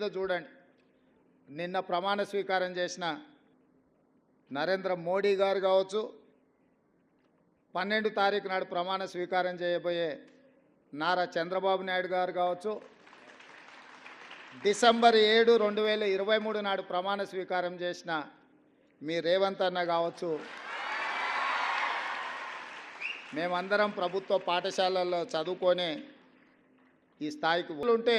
మీద చూడండి. నిన్న ప్రమాణ స్వీకారం చేసిన నరేంద్ర మోడీ గారు కావచ్చు పన్నెండు తారీఖు నాడు ప్రమాణ స్వీకారం చేయబోయే నారా చంద్రబాబు నాయుడు గారు కావచ్చు డిసెంబర్ ఏడు రెండు వేల ఇరవై మూడు నాడు ప్రమాణ స్వీకారం చేసిన మీ రేవంత్ అన్న కావచ్చు మేమందరం ప్రభుత్వ పాఠశాలల్లో చదువుకొని ఈ స్థాయికి ఉంటే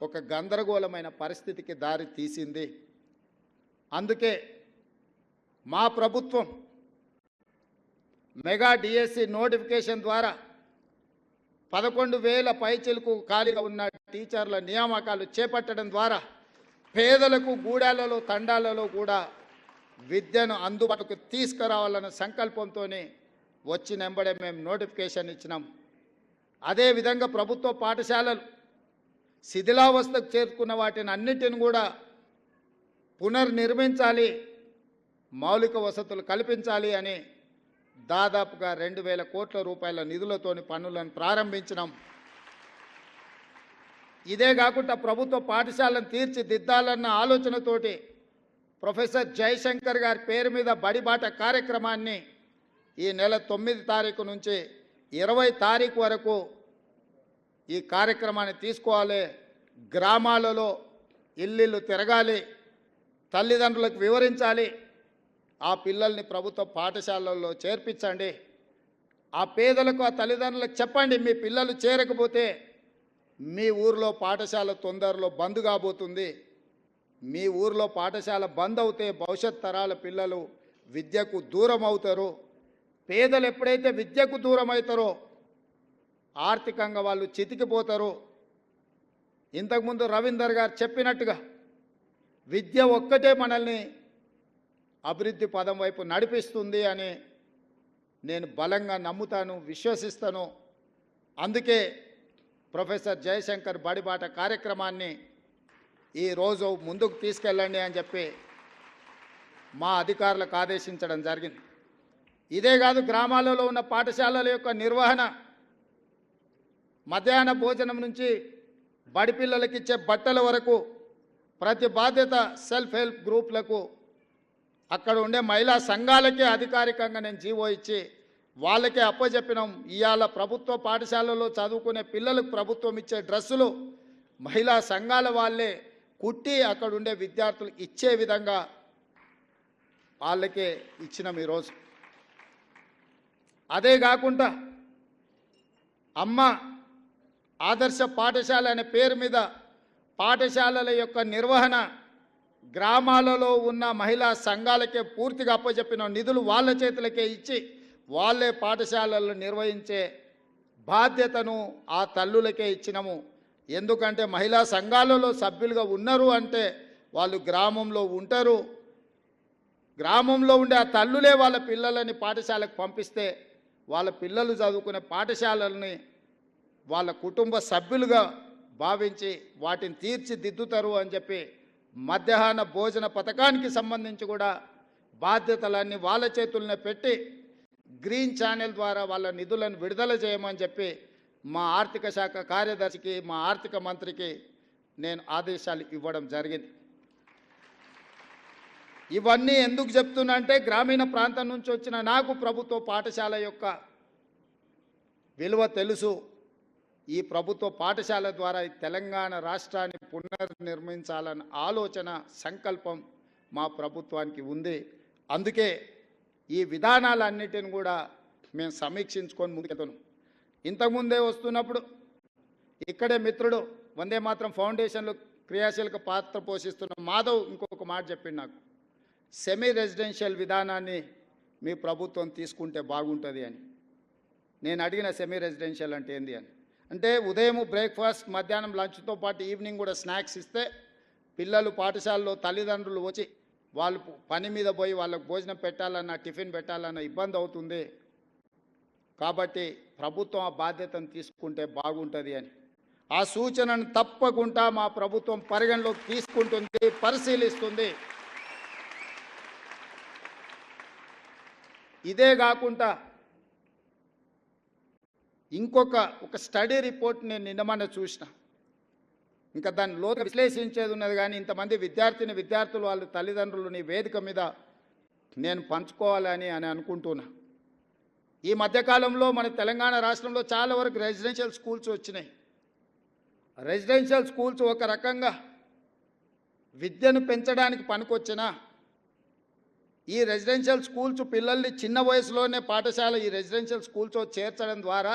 ఒక గందరగోళమైన పరిస్థితికి దారి తీసింది. అందుకే మా ప్రభుత్వం మెగా డిఎస్సి నోటిఫికేషన్ ద్వారా పదకొండు వేల పైచిలకు ఖాళీగా ఉన్న టీచర్ల నియామకాలు చేపట్టడం ద్వారా పేదలకు గూడాలలో తండాలలో కూడా విద్యను అందుబాటుకు తీసుకురావాలన్న సంకల్పంతోనే వచ్చిన వెంబడే మేము నోటిఫికేషన్ ఇచ్చినాం. అదేవిధంగా ప్రభుత్వ పాఠశాలలు శిథిలావస్థకు చేరుకున్న వాటిని అన్నిటిని కూడా పునర్నిర్మించాలి మౌలిక వసతులు కల్పించాలి అని దాదాపుగా రెండు వేల కోట్ల రూపాయల నిధులతోని పనులను ప్రారంభించినాం. ఇదే కాకుండా ప్రభుత్వ పాఠశాలను తీర్చిదిద్దాలన్న ఆలోచనతోటి ప్రొఫెసర్ జయశంకర్ గారి పేరు మీద బడిబాట కార్యక్రమాన్ని ఈ నెల తొమ్మిది తారీఖు నుంచి ఇరవై తారీఖు వరకు ఈ కార్యక్రమాన్ని తీసుకోవాలి. గ్రామాలలో ఇల్లు తిరగాలి. తల్లిదండ్రులకు వివరించాలి. ఆ పిల్లల్ని ప్రభుత్వ పాఠశాలల్లో చేర్పించండి. ఆ పేదలకు ఆ తల్లిదండ్రులకు చెప్పండి మీ పిల్లలు చేరకపోతే మీ ఊర్లో పాఠశాల తొందరలో బంద్ కాబోతుంది. మీ ఊర్లో పాఠశాల బంద్ అవుతే భవిష్యత్ తరాల పిల్లలు విద్యకు దూరం అవుతారు. పేదలు ఎప్పుడైతే విద్యకు దూరం అవుతారో ఆర్థికంగా వాళ్ళు చితికిపోతారు. ఇంతకుముందు రవీందర్ గారు చెప్పినట్టుగా విద్య ఒక్కటే మనల్ని అభివృద్ధి పదం వైపు నడిపిస్తుంది అని నేను బలంగా నమ్ముతాను విశ్వసిస్తాను. అందుకే ప్రొఫెసర్ జయశంకర్ బడిబాట కార్యక్రమాన్ని ఈరోజు ముందుకు తీసుకెళ్ళండి అని చెప్పి మా అధికారులకు ఆదేశించడం జరిగింది. ఇదే కాదు గ్రామాలలో ఉన్న పాఠశాలల యొక్క నిర్వహణ మధ్యాహ్న భోజనం నుంచి బడిపిల్లలకి ఇచ్చే బట్టల వరకు ప్రతి బాధ్యత సెల్ఫ్ హెల్ప్ గ్రూప్లకు అక్కడ ఉండే మహిళా సంఘాలకే అధికారికంగా నేను జీవో ఇచ్చి వాళ్ళకే అప్పచెప్పినాం ఇవాళ ప్రభుత్వ పాఠశాలలో చదువుకునే పిల్లలకు ప్రభుత్వం ఇచ్చే డ్రెస్సులు మహిళా సంఘాల వాళ్ళే కుట్టి అక్కడ ఉండే విద్యార్థులు ఇచ్చే విధంగా వాళ్ళకే ఇచ్చినాం ఈరోజు. అదే కాకుండా అమ్మ ఆదర్శ పాఠశాల అనే పేరు మీద పాఠశాలల యొక్క నిర్వహణ గ్రామాలలో ఉన్న మహిళా సంఘాలకే పూర్తిగా అప్పచెప్పిన నిధులు వాళ్ళ చేతులకే ఇచ్చి వాళ్ళే పాఠశాలలు నిర్వహించే బాధ్యతను ఆ తల్లులకే ఇచ్చినము. ఎందుకంటే మహిళా సంఘాలలో సభ్యులుగా ఉన్నారు అంటే వాళ్ళు గ్రామంలో ఉంటారు. గ్రామంలో ఉండే ఆ తల్లులే వాళ్ళ పిల్లలని పాఠశాలకు పంపిస్తే వాళ్ళ పిల్లలు చదువుకునే పాఠశాలల్ని వాళ్ళ కుటుంబ సభ్యులుగా భావించి వాటిని తీర్చిదిద్దుతారు అని చెప్పి మధ్యాహ్న భోజన పథకానికి సంబంధించి కూడా బాధ్యతలన్నీ వాళ్ళ చేతుల్లోనే పెట్టి గ్రీన్ ఛానల్ ద్వారా వాళ్ళ నిధులను విడుదల చేయమని చెప్పి మా ఆర్థిక శాఖ కార్యదర్శికి మా ఆర్థిక మంత్రికి నేను ఆదేశాలు ఇవ్వడం జరిగింది. ఇవన్నీ ఎందుకు చెప్తున్నా అంటే గ్రామీణ ప్రాంతం నుంచి వచ్చిన నాకు ప్రభుత్వ పాఠశాల యొక్క విలువ తెలుసు. ఈ ప్రభుత్వ పాఠశాల ద్వారా తెలంగాణ రాష్ట్రాన్ని పునర్నిర్మించాలన్న ఆలోచన సంకల్పం మా ప్రభుత్వానికి ఉంది. అందుకే ఈ విధానాలన్నిటిని కూడా మేము సమీక్షించుకొని ముందుకెళ్తున్నాం. ఇంతకుముందే వస్తున్నప్పుడు ఇక్కడే మిత్రుడు వందే మాత్రం ఫౌండేషన్లో క్రియాశీలక పాత్ర పోషిస్తున్న మాధవ్ ఇంకొక మాట చెప్పిండు నాకు. సెమీ రెసిడెన్షియల్ విధానాన్ని మీ ప్రభుత్వం తీసుకుంటే బాగుంటుంది అని. నేను అడిగిన సెమీ రెసిడెన్షియల్ అంటే ఏంది అని. అంటే ఉదయం బ్రేక్ఫాస్ట్ మధ్యాహ్నం లంచ్తో పాటు ఈవినింగ్ కూడా స్నాక్స్ ఇస్తే పిల్లలు పాఠశాలలో తల్లిదండ్రులు వచ్చి వాళ్ళు పని మీద పోయి వాళ్ళకు భోజనం పెట్టాలన్నా టిఫిన్ పెట్టాలన్నా ఇబ్బంది అవుతుంది. కాబట్టి ప్రభుత్వం ఆ బాధ్యతను తీసుకుంటే బాగుంటుంది అని. ఆ సూచనను తప్పకుండా మా ప్రభుత్వం పరిగణలోకి తీసుకుంటుంది పరిశీలిస్తుంది. ఇదే కాకుండా ఇంకొక ఒక స్టడీ రిపోర్ట్ నేను నిన్నమన్న చూసిన. ఇంకా దాన్ని లోతు విశ్లేషించేది ఉన్నది కానీ ఇంతమంది విద్యార్థిని విద్యార్థులు వాళ్ళ తల్లిదండ్రులని వేదిక మీద నేను పంచుకోవాలని అని అనుకుంటున్నా. ఈ మధ్యకాలంలో మన తెలంగాణ రాష్ట్రంలో చాలా వరకు రెసిడెన్షియల్ స్కూల్స్ వచ్చినాయి. రెసిడెన్షియల్ స్కూల్స్ ఒక రకంగా విద్యను పెంచడానికి పనికొచ్చిన ఈ రెసిడెన్షియల్ స్కూల్స్ పిల్లల్ని చిన్న వయసులోనే పాఠశాల ఈ రెసిడెన్షియల్ స్కూల్స్ చేర్చడం ద్వారా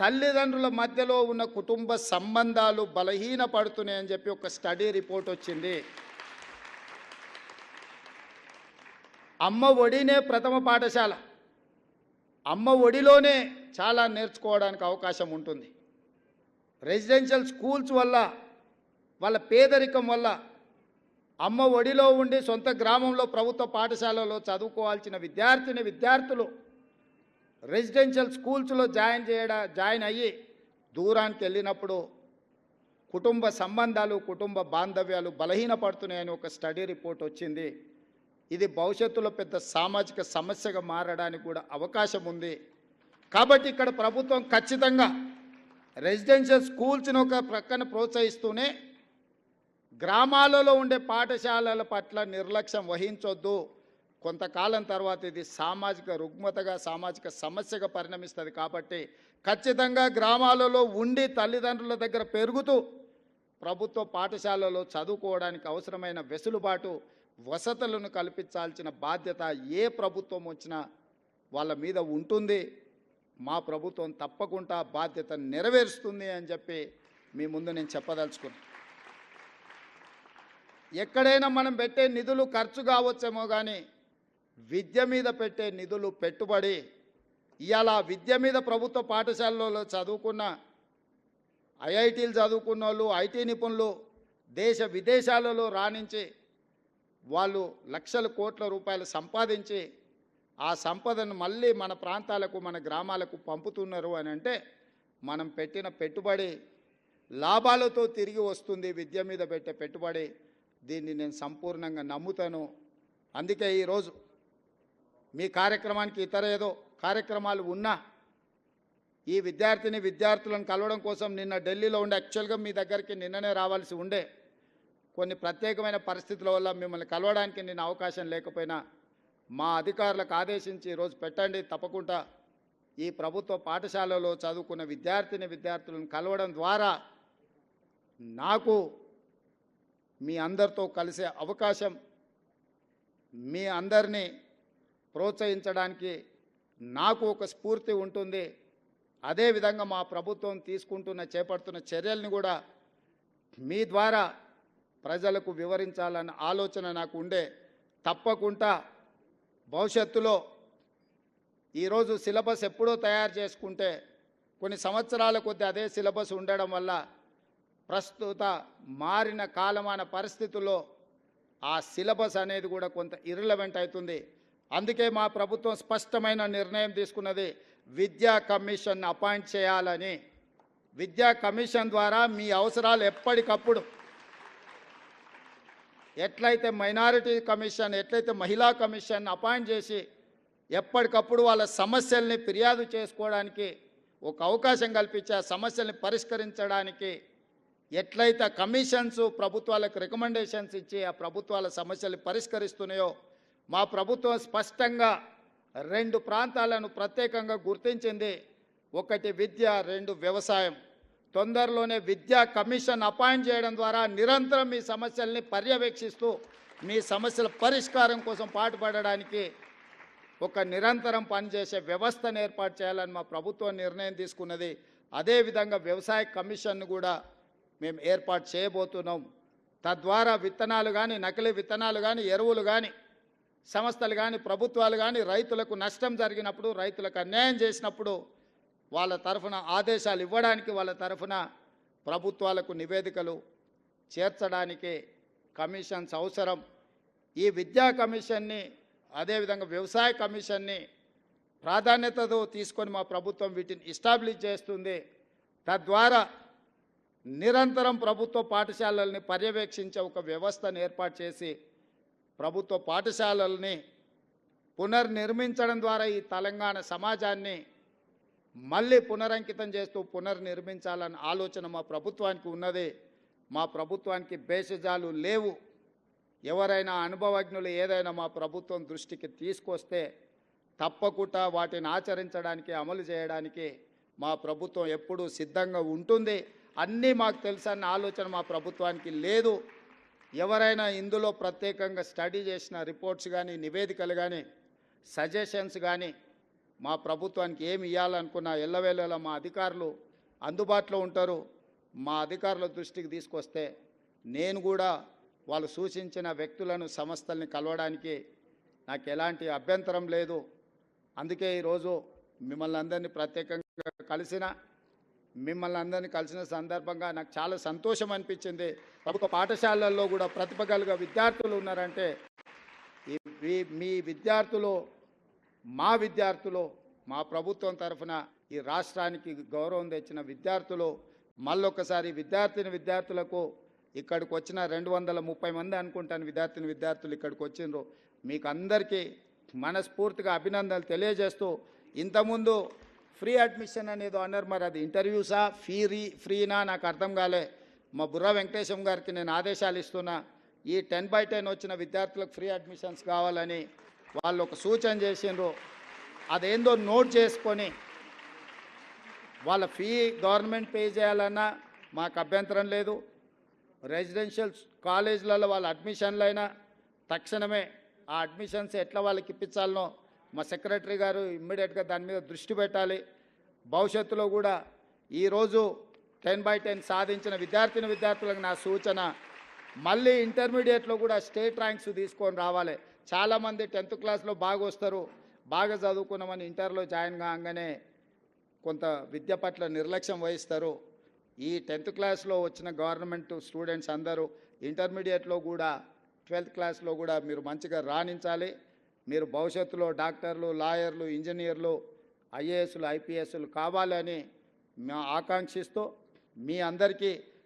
తల్లిదండ్రుల మధ్యలో ఉన్న కుటుంబ సంబంధాలు బలహీనపడుతున్నాయని చెప్పి ఒక స్టడీ రిపోర్ట్ వచ్చింది. అమ్మ ఒడినే ప్రథమ పాఠశాల. అమ్మ ఒడిలోనే చాలా నేర్చుకోవడానికి అవకాశం ఉంటుంది. రెసిడెన్షియల్ స్కూల్స్ వల్ల వాళ్ళ పేదరికం వల్ల అమ్మ ఒడిలో ఉండి సొంత గ్రామంలో ప్రభుత్వ పాఠశాలలో చదువుకోవాల్సిన విద్యార్థిని విద్యార్థులు రెసిడెన్షియల్ స్కూల్స్లో జాయిన్ చేయడా జాయిన్ అయ్యి దూరానికి వెళ్ళినప్పుడు కుటుంబ సంబంధాలు కుటుంబ బాంధవ్యాలు బలహీనపడుతున్నాయని ఒక స్టడీ రిపోర్ట్ వచ్చింది. ఇది భవిష్యత్తులో పెద్ద సామాజిక సమస్యగా మారడానికి కూడా అవకాశం ఉంది. కాబట్టి ఇక్కడ ప్రభుత్వం ఖచ్చితంగా రెసిడెన్షియల్ స్కూల్స్ని ఒక ప్రక్కన ప్రోత్సహిస్తూనే గ్రామాలలో ఉండే పాఠశాలల పట్ల నిర్లక్ష్యం వహించొద్దు. కొంతకాలం తర్వాత ఇది సామాజిక రుగ్మతగా సామాజిక సమస్యగా పరిణమిస్తుంది కాబట్టి ఖచ్చితంగా గ్రామాలలో ఉండి తల్లిదండ్రుల దగ్గర పెరుగుతూ ప్రభుత్వ పాఠశాలలో చదువుకోవడానికి అవసరమైన వెసులుబాటు వసతులను కల్పించాల్సిన బాధ్యత ఏ ప్రభుత్వం వచ్చినా వాళ్ళ మీద ఉంటుంది. మా ప్రభుత్వం తప్పకుండా బాధ్యత నెరవేరుస్తుంది అని చెప్పి మీ ముందు నేను చెప్పదలుచుకున్నాను ఎక్కడైనా మనం పెట్టే నిధులు ఖర్చు కావచ్చేమో కానీ విద్య మీద పెట్టే నిధులు పెట్టుబడి ఇవాళ విద్య మీద ప్రభుత్వ పాఠశాలలో చదువుకున్న ఐఐటీలు చదువుకున్న వాళ్ళు ఐటీ నిపుణులు దేశ విదేశాలలో రాణించి వాళ్ళు లక్షల కోట్ల రూపాయలు సంపాదించి ఆ సంపదను మళ్ళీ మన ప్రాంతాలకు మన గ్రామాలకు పంపుతున్నారు అని అంటే మనం పెట్టిన పెట్టుబడి లాభాలతో తిరిగి వస్తుంది. విద్య మీద పెట్టే పెట్టుబడి దీన్ని నేను సంపూర్ణంగా నమ్ముతాను. అందుకే ఈరోజు మీ కార్యక్రమానికి ఇతర ఏదో కార్యక్రమాలు ఉన్నా ఈ విద్యార్థిని విద్యార్థులను కలవడం కోసం నిన్న ఢిల్లీలో ఉండే యాక్చువల్గా మీ దగ్గరికి నిన్ననే రావాల్సి ఉండే కొన్ని ప్రత్యేకమైన పరిస్థితుల వల్ల మిమ్మల్ని కలవడానికి నేను అవకాశం లేకపోయినా మా అధికారులకు ఆదేశించి ఈరోజు పెట్టండి. తప్పకుండా ఈ ప్రభుత్వ పాఠశాలలో చదువుకున్న విద్యార్థిని విద్యార్థులను కలవడం ద్వారా నాకు మీ అందరితో కలిసే అవకాశం మీ అందరినీ ప్రోత్సహించడానికి నాకు ఒక స్ఫూర్తి ఉంటుంది. అదేవిధంగా మా ప్రభుత్వం తీసుకుంటున్న చేపడుతున్న చర్యల్ని కూడా మీ ద్వారా ప్రజలకు వివరించాలన్న ఆలోచన నాకు ఉండే. తప్పకుండా భవిష్యత్తులో ఈరోజు సిలబస్ ఎప్పుడో తయారు చేసుకుంటే కొన్ని సంవత్సరాల కొద్దీ అదే సిలబస్ ఉండడం వల్ల ప్రస్తుత మారిన కాలమాన పరిస్థితుల్లో ఆ సిలబస్ అనేది కూడా కొంత ఇర్రిలవెంట్ అవుతుంది. అందుకే మా ప్రభుత్వం స్పష్టమైన నిర్ణయం తీసుకున్నది విద్యా కమిషన్ అపాయింట్ చేయాలని. విద్యా కమిషన్ ద్వారా మీ అవసరాలు ఎప్పటికప్పుడు ఎట్లయితే మైనారిటీ కమిషన్ ఎట్లయితే మహిళా కమిషన్ అపాయింట్ చేసి ఎప్పటికప్పుడు వాళ్ళ సమస్యల్ని ఫిర్యాదు చేసుకోవడానికి ఒక అవకాశం కల్పించి ఆ సమస్యల్ని పరిష్కరించడానికి ఎట్లయితే కమిషన్స్ ప్రభుత్వాలకు రికమెండేషన్స్ ఇచ్చి ఆ ప్రభుత్వాల సమస్యలు పరిష్కరిస్తున్నాయో మా ప్రభుత్వం స్పష్టంగా రెండు ప్రాంతాలను ప్రత్యేకంగా గుర్తించింది. ఒకటి విద్య రెండు వ్యవసాయం. తొందరలోనే విద్యా కమిషన్ అపాయింట్ చేయడం ద్వారా నిరంతరం మీ సమస్యల్ని పర్యవేక్షిస్తూ మీ సమస్యల పరిష్కారం కోసం పాటుపడడానికి ఒక నిరంతరం పనిచేసే వ్యవస్థను ఏర్పాటు చేయాలని మా ప్రభుత్వం నిర్ణయం తీసుకున్నది. అదేవిధంగా వ్యవసాయ కమిషన్ను కూడా మేము ఏర్పాటు చేయబోతున్నాం. తద్వారా విత్తనాలు కానీ నకిలీ విత్తనాలు కానీ ఎరువులు కానీ సంస్థలు కానీ ప్రభుత్వాలు కానీ రైతులకు నష్టం జరిగినప్పుడు రైతులకు అన్యాయం చేసినప్పుడు వాళ్ళ తరఫున ఆదేశాలు ఇవ్వడానికి వాళ్ళ తరఫున ప్రభుత్వాలకు నివేదికలు చేర్చడానికి కమిషన్స్ అవసరం. ఈ విద్యా కమిషన్ని అదేవిధంగా వ్యవసాయ కమిషన్ని ప్రాధాన్యతతో తీసుకొని మా ప్రభుత్వం వీటిని ఎస్టాబ్లిష్ చేస్తుంది. తద్వారా నిరంతరం ప్రభుత్వ పాఠశాలల్ని పర్యవేక్షించే ఒక వ్యవస్థను ఏర్పాటు చేసి ప్రభుత్వ పాఠశాలల్ని పునర్నిర్మించడం ద్వారా ఈ తెలంగాణ సమాజాన్ని మళ్ళీ పునరంకితం చేస్తూ పునర్నిర్మించాలన్న ఆలోచన మా ప్రభుత్వానికి ఉన్నది. మా ప్రభుత్వానికి భేషజాలు లేవు. ఎవరైనా అనుభవజ్ఞులు ఏదైనా మా ప్రభుత్వం దృష్టికి తీసుకొస్తే తప్పకుండా వాటిని ఆచరించడానికి అమలు చేయడానికి మా ప్రభుత్వం ఎప్పుడూ సిద్ధంగా ఉంటుంది. అన్నీ మాకు తెలుసన్న ఆలోచన మా ప్రభుత్వానికి లేదు. ఎవరైనా ఇందులో ప్రత్యేకంగా స్టడీ చేసిన రిపోర్ట్స్ కానీ నివేదికలు కానీ సజెషన్స్ కానీ మా ప్రభుత్వానికి ఏమి ఇవ్వాలనుకున్నా ఎల్లవేళలా మా అధికారులు అందుబాటులో ఉంటారు. మా అధికారుల దృష్టికి తీసుకొస్తే నేను కూడా వాళ్ళు సూచించిన వ్యక్తులను సంస్థల్ని కలవడానికి నాకు ఎలాంటి అభ్యంతరం లేదు. అందుకే ఈరోజు మిమ్మల్ని అందరినీ ప్రత్యేకంగా కలిసిన మిమ్మల్ని అందరినీ కలిసిన సందర్భంగా నాకు చాలా సంతోషం అనిపించింది. ప్రభుత్వ పాఠశాలల్లో కూడా ప్రతిభ కలిగే విద్యార్థులు ఉన్నారంటే మీ- మీ విద్యార్థులు మా విద్యార్థులు మా ప్రభుత్వం తరఫున ఈ రాష్ట్రానికి గౌరవం తెచ్చిన విద్యార్థులు మళ్ళొకసారి విద్యార్థిని విద్యార్థులకు ఇక్కడికి వచ్చిన రెండు వందల ముప్పై మంది అనుకుంటాను విద్యార్థిని విద్యార్థులు ఇక్కడికి వచ్చిండ్రు. మీకు అందరికీ మనస్ఫూర్తిగా అభినందనలు తెలియజేస్తూ ఇంతకుముందు ఫ్రీ అడ్మిషన్ అనేది అన్నారు మరి అది ఇంటర్వ్యూసా ఫీ ఫ్రీనా నాకు అర్థం కాలే. మా బుర్ర వెంకటేశం గారికి నేను ఆదేశాలు ఇస్తున్నా. ఈ టెన్ బై టెన్ వచ్చిన విద్యార్థులకు ఫ్రీ అడ్మిషన్స్ కావాలని వాళ్ళు ఒక సూచన చేసిండ్రు. అదేందో నోట్ చేసుకొని వాళ్ళ ఫీ గవర్నమెంట్ పే చేయాలన్నా మాకు అభ్యంతరం లేదు. రెసిడెన్షియల్ కాలేజీలలో వాళ్ళ అడ్మిషన్లైనా తక్షణమే ఆ అడ్మిషన్స్ ఎట్లా వాళ్ళకి ఇప్పించాలనో మా సెక్రటరీ గారు ఇమ్మీడియట్గా దాని మీద దృష్టి పెట్టాలి. భవిష్యత్తులో కూడా ఈరోజు టెన్ బై టెన్ సాధించిన విద్యార్థిని విద్యార్థులకు నా సూచన మళ్ళీ ఇంటర్మీడియట్లో కూడా స్టేట్ ర్యాంక్స్ తీసుకొని రావాలి. చాలామంది టెన్త్ క్లాస్లో బాగా వస్తారు బాగా చదువుకున్నామని ఇంటర్లో జాయిన్ కాగానే కొంత విద్య పట్ల నిర్లక్ష్యం వహిస్తారు. ఈ టెన్త్ క్లాస్లో వచ్చిన గవర్నమెంట్ స్టూడెంట్స్ అందరూ ఇంటర్మీడియట్లో కూడా ట్వెల్త్ క్లాస్లో కూడా మీరు మంచిగా రాణించాలి. మీరు భవిష్యత్తులో డాక్టర్లు లాయర్లు ఇంజనీర్లు ఐఏఎస్లు ఐపీఎస్లు కావాలని మేము ఆకాంక్షిస్తూ మీ అందరికీ